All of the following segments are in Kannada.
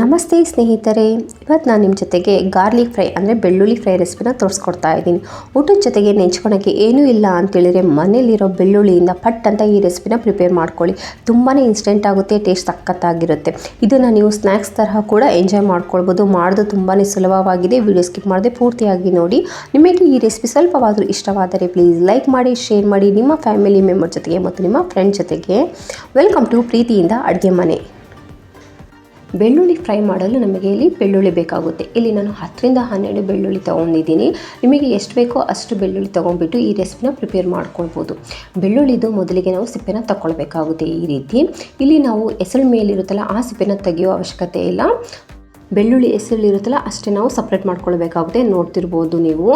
ನಮಸ್ತೆ ಸ್ನೇಹಿತರೆ. ಇವತ್ತು ನಾನು ನಿಮ್ಮ ಜೊತೆಗೆ ಗಾರ್ಲಿಕ್ ಫ್ರೈ ಅಂದರೆ ಬೆಳ್ಳುಳ್ಳಿ ಫ್ರೈ ರೆಸಿಪಿನ ತೋರಿಸ್ಕೊಡ್ತಾ ಇದ್ದೀನಿ. ಊಟದ ಜೊತೆಗೆ ನೆಂಚ್ಕೊಳಕ್ಕೆ ಏನೂ ಇಲ್ಲ ಅಂತೇಳಿದರೆ ಮನೇಲಿರೋ ಬೆಳ್ಳುಳ್ಳಿಯಿಂದ ಪಟ್ ಅಂತ ಈ ರೆಸಿಪಿನ ಪ್ರಿಪೇರ್ ಮಾಡ್ಕೊಳ್ಳಿ. ತುಂಬಾ ಇನ್ಸ್ಟೆಂಟ್ ಆಗುತ್ತೆ, ಟೇಸ್ಟ್ ಸಕ್ಕತ್ತಾಗಿರುತ್ತೆ ಇದನ್ನು ನೀವು ಸ್ನ್ಯಾಕ್ಸ್ ತರಹ ಕೂಡ ಎಂಜಾಯ್ ಮಾಡ್ಕೊಳ್ಬೋದು. ಮಾಡೋದು ತುಂಬಾ ಸುಲಭವಾಗಿದೆ. ವಿಡಿಯೋ ಸ್ಕಿಪ್ ಮಾಡದೆ ಪೂರ್ತಿಯಾಗಿ ನೋಡಿ. ನಿಮಗೆ ಈ ರೆಸಿಪಿ ಸ್ವಲ್ಪವಾದರೂ ಇಷ್ಟವಾದರೆ ಪ್ಲೀಸ್ ಲೈಕ್ ಮಾಡಿ, ಶೇರ್ ಮಾಡಿ. ನಿಮ್ಮ ಫ್ಯಾಮಿಲಿ ಮೆಂಬರ್ ಜೊತೆಗೆ ಮತ್ತು ನಿಮ್ಮ ಫ್ರೆಂಡ್ ಜೊತೆಗೆ. ವೆಲ್ಕಮ್ ಟು ಪ್ರೀತಿಯಿಂದ ಅಡುಗೆ ಮನೆ. ಬೆಳ್ಳುಳ್ಳಿ ಫ್ರೈ ಮಾಡಲು ನಮಗೆ ಇಲ್ಲಿ ಬೆಳ್ಳುಳ್ಳಿ ಬೇಕಾಗುತ್ತೆ. ಇಲ್ಲಿ ನಾನು ಹತ್ತರಿಂದ ಹನ್ನೆರಡು ಬೆಳ್ಳುಳ್ಳಿ ತೊಗೊಂಡಿದ್ದೀನಿ. ನಿಮಗೆ ಎಷ್ಟು ಬೇಕೋ ಅಷ್ಟು ಬೆಳ್ಳುಳ್ಳಿ ತೊಗೊಂಡ್ಬಿಟ್ಟು ಈ ರೆಸಿಪಿನ ಪ್ರಿಪೇರ್ ಮಾಡ್ಕೊಳ್ಬೋದು. ಬೆಳ್ಳುಳ್ಳಿದು ಮೊದಲಿಗೆ ನಾವು ಸಿಪ್ಪೆನ ತಗೊಳ್ಬೇಕಾಗುತ್ತೆ ಈ ರೀತಿ. ಇಲ್ಲಿ ನಾವು ಹೆಸರು ಮೇಲಿರುತ್ತಲ್ಲ ಆ ಸಿಪ್ಪೆನ ತೆಗೆಯೋ ಅವಶ್ಯಕತೆ ಇಲ್ಲ. ಬೆಳ್ಳುಳ್ಳಿ ಹೆಸರು ಎಸಳಿರುತ್ತಲ್ಲ ಅಷ್ಟೇ ನಾವು ಸಪ್ರೇಟ್ ಮಾಡ್ಕೊಳ್ಬೇಕಾಗುತ್ತೆ. ನೋಡ್ತಿರ್ಬೋದು ನೀವು.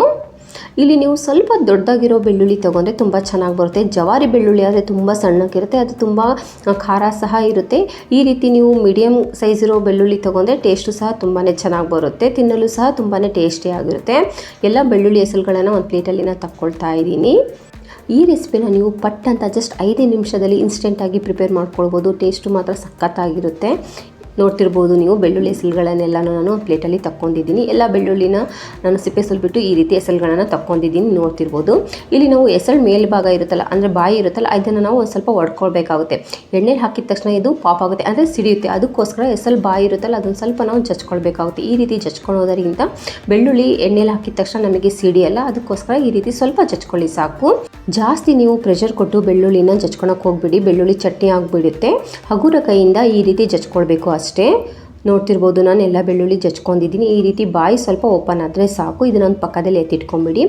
ಇಲ್ಲಿ ನೀವು ಸ್ವಲ್ಪ ದೊಡ್ಡದಾಗಿರೋ ಬೆಳ್ಳುಳ್ಳಿ ತೊಗೊಂಡ್ರೆ ತುಂಬ ಚೆನ್ನಾಗಿ ಬರುತ್ತೆ. ಜವಾರಿ ಬೆಳ್ಳುಳ್ಳಿ ಆದರೆ ತುಂಬ ಸಣ್ಣಕ್ಕಿರುತ್ತೆ. ಅದು ತುಂಬ ಖಾರ ಸಹ ಇರುತ್ತೆ. ಈ ರೀತಿ ನೀವು ಮೀಡಿಯಮ್ ಸೈಜ್ ಇರೋ ಬೆಳ್ಳುಳ್ಳಿ ತೊಗೊಂಡ್ರೆ ಟೇಸ್ಟು ಸಹ ತುಂಬಾ ಚೆನ್ನಾಗಿ ಬರುತ್ತೆ. ತಿನ್ನಲು ಸಹ ತುಂಬಾ ಟೇಸ್ಟಿಯಾಗಿರುತ್ತೆ ಎಲ್ಲ ಬೆಳ್ಳುಳ್ಳಿ ಹೆಸರುಗಳನ್ನು ಒಂದು ಪ್ಲೇಟಲ್ಲಿ ನಾನು ತಕ್ಕೊಳ್ತಾ ಇದ್ದೀನಿ. ಈ ರೆಸಿಪಿನ ನೀವು ಪಟ್ ಅಂತ ಜಸ್ಟ್ ಐದೇ ನಿಮಿಷದಲ್ಲಿ ಇನ್ಸ್ಟೆಂಟಾಗಿ ಪ್ರಿಪೇರ್ ಮಾಡ್ಕೊಳ್ಬೋದು. ಟೇಸ್ಟು ಮಾತ್ರ ಸಖತ್ತಾಗಿರುತ್ತೆ. ನೋಡ್ತಿರ್ಬೋದು ನೀವು ಬೆಳ್ಳುಳ್ಳಿ ಎಸಳುಗಳನ್ನೆಲ್ಲನೂ ನಾನು ಪ್ಲೇಟಲ್ಲಿ ತಕ್ಕೊಂಡಿದ್ದೀನಿ. ಎಲ್ಲ ಬೆಳ್ಳುಳ್ಳಿನ ನಾನು ಸಿಪ್ಪೆ ಸುಲ್ಬಿಟ್ಟು ಈ ರೀತಿ ಎಸಲ್ಗಳನ್ನು ತಕ್ಕೊಂಡಿದ್ದೀನಿ ನೋಡ್ತಿರ್ಬೋದು. ಇಲ್ಲಿ ನಾವು ಎಸಳು ಮೇಲ್ಭಾಗ ಇರುತ್ತಲ್ಲ, ಅಂದರೆ ಬಾಯಿ ಇರುತ್ತಲ್ಲ, ಇದನ್ನು ನಾವು ಒಂದು ಸ್ವಲ್ಪ ಒಡ್ಕೊಳ್ಬೇಕಾಗುತ್ತೆ. ಎಣ್ಣೆಲಿ ಹಾಕಿದ ತಕ್ಷಣ ಇದು ಪಾಪ್ ಆಗುತ್ತೆ, ಅಂದರೆ ಸಿಡಿಯುತ್ತೆ. ಅದಕ್ಕೋಸ್ಕರ ಎಸಲ್ ಬಾಯಿ ಇರುತ್ತಲ್ಲ, ಅದನ್ನು ಸ್ವಲ್ಪ ನಾವು ಜಚ್ಕೊಳ್ಬೇಕಾಗುತ್ತೆ. ಈ ರೀತಿ ಜಚ್ಕೊಳ್ಳೋದರಿಂದ ಬೆಳ್ಳುಳ್ಳಿ ಎಣ್ಣೆಲಿ ಹಾಕಿದ ತಕ್ಷಣ ನಮಗೆ ಸಿಡಿಯಲ್ಲ, ಅದಕ್ಕೋಸ್ಕರ ಈ ರೀತಿ ಸ್ವಲ್ಪ ಜಚ್ಕೊಳ್ಳಿ ಸಾಕು. ಜಾಸ್ತಿ ನೀವು ಪ್ರೆಷರ್ ಕೊಟ್ಟು ಬೆಳ್ಳುಳ್ಳಿನ ಜಚ್ಕೊಳಕ್ಕೆ ಹೋಗ್ಬಿಡಿ. ಬೆಳ್ಳುಳ್ಳಿ ಚಟ್ನಿ ಆಗಿಬಿಡುತ್ತೆ. ಹಗುರ ಕೈಯಿಂದ ಈ ರೀತಿ ಜಚ್ಕೊಳ್ಬೇಕು ಅಷ್ಟೇ. ನೋಡ್ತಿರ್ಬೋದು. ನಾನು ಎಲ್ಲ ಬೆಳ್ಳುಳ್ಳಿ ಜಚ್ಕೊಂಡಿದ್ದೀನಿ ಈ ರೀತಿ ಬಾಯಿ ಸ್ವಲ್ಪ ಓಪನ್ ಆದರೆ ಸಾಕು. ಇದನ್ನೊಂದು ಪಕ್ಕದಲ್ಲಿ ಎತ್ತಿಟ್ಕೊಂಬಿಡಿ.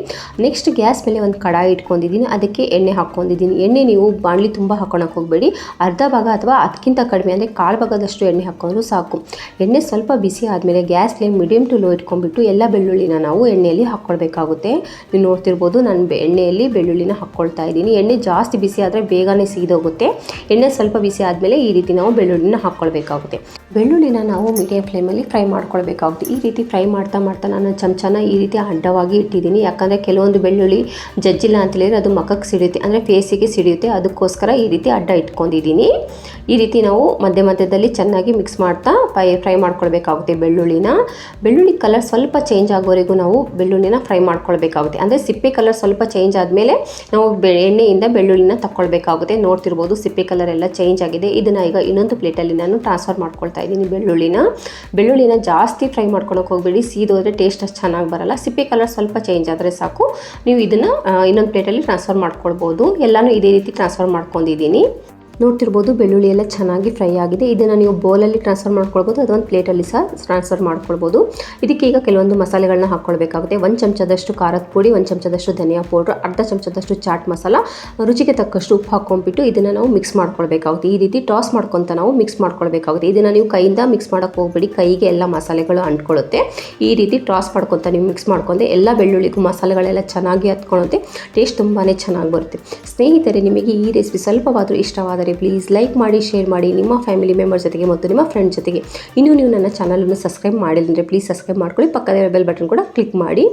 ನೆಕ್ಸ್ಟ್ ಗ್ಯಾಸ್ ಮೇಲೆ ಒಂದು ಕಡಾಯಿ ಇಟ್ಕೊಂಡಿದ್ದೀನಿ. ಅದಕ್ಕೆ ಎಣ್ಣೆ ಹಾಕ್ಕೊಂಡಿದ್ದೀನಿ. ಎಣ್ಣೆ ನೀವು ಬಾಣಲಿ ತುಂಬ ಹಾಕೊಳಕ್ಕೆ ಹೋಗಬೇಡಿ. ಅರ್ಧ ಭಾಗ ಅಥವಾ ಅದಕ್ಕಿಂತ ಕಡಿಮೆ ಅಂದರೆ ಕಾಲು ಭಾಗದಷ್ಟು ಎಣ್ಣೆ ಹಾಕೊಂಡ್ರು ಸಾಕು. ಎಣ್ಣೆ ಸ್ವಲ್ಪ ಬಿಸಿ ಆದಮೇಲೆ ಗ್ಯಾಸ್ ಮೀಡಿಯಮ್ ಟು ಲೋ ಇಟ್ಕೊಂಡ್ಬಿಟ್ಟು ಎಲ್ಲ ಬೆಳ್ಳುಳ್ಳಿನ ನಾವು ಎಣ್ಣೆಯಲ್ಲಿ ಹಾಕ್ಕೊಳ್ಬೇಕಾಗುತ್ತೆ. ನೀವು ನೋಡ್ತಿರ್ಬೋದು ನಾನು ಎಣ್ಣೆಯಲ್ಲಿ ಬೆಳ್ಳುಳ್ಳಿನ ಹಾಕ್ಕೊಳ್ತಾ ಇದ್ದೀನಿ. ಎಣ್ಣೆ ಜಾಸ್ತಿ ಬಿಸಿ ಆದರೆ ಬೇಗನೆ ಸೀದೋಗುತ್ತೆ. ಎಣ್ಣೆ ಸ್ವಲ್ಪ ಬಿಸಿ ಆದಮೇಲೆ ಈ ರೀತಿ ನಾವು ಬೆಳ್ಳುಳ್ಳಿನ ಹಾಕ್ಕೊಳ್ಬೇಕಾಗುತ್ತೆ. ಬೆಳ್ಳುಳ್ಳಿನ ನಾವು ಮೀಡಿಯಂ ಫ್ಲೇಮಲ್ಲಿ ಫ್ರೈ ಮಾಡ್ಕೊಳ್ಬೇಕಾಗುತ್ತೆ. ಈ ರೀತಿ ಫ್ರೈ ಮಾಡ್ತಾ ಮಾಡ್ತಾ ನಾನು ಚಮಚನ ಈ ರೀತಿ ಅಡ್ಡವಾಗಿ ಇಟ್ಟಿದ್ದೀನಿ. ಯಾಕಂದರೆ ಕೆಲವೊಂದು ಬೆಳ್ಳುಳ್ಳಿ ಜಜ್ಜಿಲ್ಲ ಅಂತ ಹೇಳಿದ್ರೆ ಅದು ಮಖಕ್ಕೆ ಸಿಡಿಯುತ್ತೆ. ಅಂದರೆ ಫೇಸಿಗೆ ಸಿಡಿಯುತ್ತೆ. ಅದಕ್ಕೋಸ್ಕರ ಈ ರೀತಿ ಅಡ್ಡ ಇಟ್ಕೊಂಡಿದ್ದೀನಿ. ಈ ರೀತಿ ನಾವು ಮಧ್ಯ ಮಧ್ಯದಲ್ಲಿ ಚೆನ್ನಾಗಿ ಮಿಕ್ಸ್ ಮಾಡ್ತಾ ಫ್ರೈ ಫ್ರೈ ಮಾಡ್ಕೊಳ್ಬೇಕಾಗುತ್ತೆ ಬೆಳ್ಳುಳ್ಳಿನ. ಬೆಳ್ಳುಳ್ಳಿ ಕಲರ್ ಸ್ವಲ್ಪ ಚೇಂಜ್ ಆಗೋವರೆಗೂ ನಾವು ಬೆಳ್ಳುಳ್ಳಿನ ಫ್ರೈ ಮಾಡ್ಕೊಳ್ಬೇಕಾಗುತ್ತೆ. ಅಂದರೆ ಸಿಪ್ಪೆ ಕಲರ್ ಸ್ವಲ್ಪ ಚೇಂಜ್ ಆದಮೇಲೆ ನಾವು ಎಣ್ಣೆಯಿಂದ ಬೆಳ್ಳುಳ್ಳಿನ ತಗೊಳ್ಬೇಕಾಗುತ್ತೆ ನೋಡ್ತಿರ್ಬೋದು ಸಿಪ್ಪೆ ಕಲರ್ ಎಲ್ಲ ಚೇಂಜ್ ಆಗಿದೆ. ಇದನ್ನು ಈಗ ಇನ್ನೊಂದು ಪ್ಲೇಟಲ್ಲಿ ನಾನು ಟ್ರಾನ್ಸ್ಫರ್ ಮಾಡ್ಕೊಳ್ತಾ ಇದ್ದೀನಿ ಬೆಳ್ಳುಳ್ಳಿನ. ಬೆಳ್ಳುಳ್ಳಿನ. ಜಾಸ್ತಿ ಫ್ರೈ ಮಾಡ್ಕೊಳಕ್ಕೆ ಹೋಗ್ಬೇಡಿ. ಸೀದೋದ್ರೆ ಟೇಸ್ಟ್ ಅಷ್ಟು ಚೆನ್ನಾಗಿ ಬರಲ್ಲ. ಸಿಪ್ಪೆ ಕಲರ್ ಸ್ವಲ್ಪ ಚೇಂಜ್ ಆದರೆ ಸಾಕು. ನೀವು ಇದನ್ನು ಇನ್ನೊಂದು ಪ್ಲೇಟಲ್ಲಿ ಟ್ರಾನ್ಸ್ಫರ್ ಮಾಡ್ಕೊಳ್ಬೋದು. ಎಲ್ಲನೂ ಇದೇ ರೀತಿ ಟ್ರಾನ್ಸ್ಫರ್ ಮಾಡ್ಕೊಂಡಿದ್ದೀನಿ. ನೋಡ್ತಿರ್ಬೋದು, ಬೆಳ್ಳುಳ್ಳಿ ಎಲ್ಲ ಚೆನ್ನಾಗಿ ಫ್ರೈ ಆಗಿದೆ. ಇದನ್ನು ನೀವು ಬೌಲಲ್ಲಿ ಟ್ರಾನ್ಸ್ಫರ್ ಮಾಡ್ಕೊಳ್ಬೋದು, ಅಥವಾ ಒಂದು ಪ್ಲೇಟಲ್ಲಿ ಸಹ ಟ್ರಾನ್ಸ್ಫರ್ ಮಾಡ್ಕೊಳ್ಬೋದು. ಇದಕ್ಕೆ ಈಗ ಕೆಲವೊಂದು ಮಸಾಲೆಗಳನ್ನ ಹಾಕ್ಕೊಳ್ಬೇಕಾಗುತ್ತೆ. ಒಂದು ಚಮಚದಷ್ಟು ಖಾರದ ಪುಡಿ, ಒಂದು ಚಮಚದಷ್ಟು ಧನಿಯಾ ಪೌಡ್ರ್, ಅರ್ಧ ಚಮಚದಷ್ಟು ಚಾಟ್ ಮಸಾಲ. ರುಚಿಗೆ ತಕ್ಕಷ್ಟು ಉಪ್ಪು ಹಾಕ್ಕೊಂಡ್ಬಿಟ್ಟು ಇದನ್ನು ನಾವು ಮಿಕ್ಸ್ ಮಾಡ್ಕೊಳ್ಬೇಕಾಗುತ್ತೆ. ಈ ರೀತಿ ಟಾಸ್ ಮಾಡ್ಕೊತ ನಾವು ಮಿಕ್ಸ್ ಮಾಡ್ಕೊಳ್ಬೇಕಾಗುತ್ತೆ. ಇದನ್ನು ನೀವು ಕೈಯಿಂದ ಮಿಕ್ಸ್ ಮಾಡೋಕ್ಕೆ ಹೋಗ್ಬಿಡಿ. ಕೈಗೆ ಎಲ್ಲ ಮಸಾಲೆಗಳು ಅಂಟ್ಕೊಳ್ಳುತ್ತೆ ಈ ರೀತಿ ಟಾಸ್ ಮಾಡ್ಕೊತ ನೀವು ಮಿಕ್ಸ್ ಮಾಡ್ಕೊಂಡೆ ಎಲ್ಲ ಬೆಳ್ಳುಳ್ಳಿಗೂ ಮಸಾಲೆಗಳೆಲ್ಲ ಚೆನ್ನಾಗಿ ಹತ್ಕೊಳ್ಳುತ್ತೆ. ಟೇಸ್ಟ್ ತುಂಬಾ ಚೆನ್ನಾಗಿ ಬರುತ್ತೆ. ಸ್ನೇಹಿತರೆ, ನಿಮಗೆ ಈ ರೆಸಿಪಿ ಸ್ವಲ್ಪವಾದರೂ ಇಷ್ಟವಾದರೆ ಪ್ಲೀಸ್ ಲೈಕ್ ಮಾಡಿ ಶೇರ್ ಮಾಡಿ ನಿಮ್ಮ ಫ್ಯಾಮಿಲಿ ಮೆಂಬರ್ ಜೊತೆಗೆ ಮತ್ತು ನಿಮ್ಮ ಫ್ರೆಂಡ್ ಜೊತೆಗೆ. ಇನ್ನೂ ನೀವು ನನ್ನ ಚಾನಲನ್ನು ಸಬ್ಸ್ಕ್ರೈಬ್ ಮಾಡಿಲ್ಲ ಅಂದರೆ ಪ್ಲೀಸ್ ಸಬ್ಸ್ಕ್ರೈಬ್ ಮಾಡ್ಕೊಳ್ಳಿ. ಪಕ್ಕದ ಬೆಲ್ ಬಟನ್ ಕೂಡ ಕ್ಲಿಕ್ ಮಾಡಿ.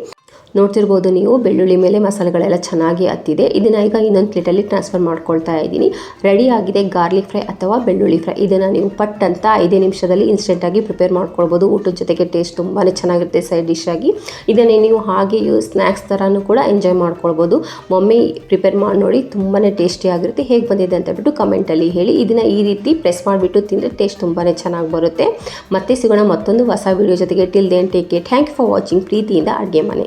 ನೋಡ್ತಿರ್ಬೋದು ನೀವು, ಬೆಳ್ಳುಳ್ಳಿ ಮೇಲೆ ಮಸಾಲೆಗಳೆಲ್ಲ ಚೆನ್ನಾಗಿ ಹತ್ತಿದೆ. ಇದನ್ನು ಈಗ ಇನ್ನೊಂದು ಪ್ಲೇಟಲ್ಲಿ ಟ್ರಾನ್ಸ್ಫರ್ ಮಾಡ್ಕೊಳ್ತಾ ಇದ್ದೀನಿ. ರೆಡಿ ಆಗಿದೆ ಗಾರ್ಲಿಕ್ ಫ್ರೈ ಅಥವಾ ಬೆಳ್ಳುಳ್ಳಿ ಫ್ರೈ ಇದನ್ನು ನೀವು ಪಟ್ ಅಂತ ಐದೇ ನಿಮಿಷದಲ್ಲಿ ಇನ್ಸ್ಟೆಂಟಾಗಿ ಪ್ರಿಪೇರ್ ಮಾಡ್ಕೊಳ್ಬೋದು. ಊಟದ ಜೊತೆಗೆ ಟೇಸ್ಟ್ ತುಂಬಾ ಚೆನ್ನಾಗಿರುತ್ತೆ ಸೈಡ್ ಡಿಶ್ ಆಗಿ. ಇದನ್ನೇ ನೀವು ಹಾಗೆ ಸ್ನ್ಯಾಕ್ಸ್ ಥರನೂ ಕೂಡ ಎಂಜಾಯ್ ಮಾಡ್ಕೊಳ್ಬೋದು. ಮಮ್ಮಿ ಪ್ರಿಪೇರ್ ಮಾಡಿ ನೋಡಿ ತುಂಬಾ ಟೇಸ್ಟಿಯಾಗಿರುತ್ತೆ ಹೇಗೆ ಬಂದಿದೆ ಅಂತ ಬಿಟ್ಟು ಕಮೆಂಟಲ್ಲಿ ಹೇಳಿ. ಇದನ್ನು ಈ ರೀತಿ ಪ್ರೆಸ್ ಮಾಡಿಬಿಟ್ಟು ತಿಂದರೆ ಟೇಸ್ಟ್ ತುಂಬಾ ಚೆನ್ನಾಗಿ ಬರುತ್ತೆ. ಮತ್ತೆ ಸಿಗೋಣ ಮತ್ತೊಂದು ಹೊಸ ವೀಡಿಯೋ ಜೊತೆಗೆ. Till then take care thank you for watching ಪ್ರೀತಿಯಿಂದ ಅಡುಗೆ ಮನೆ.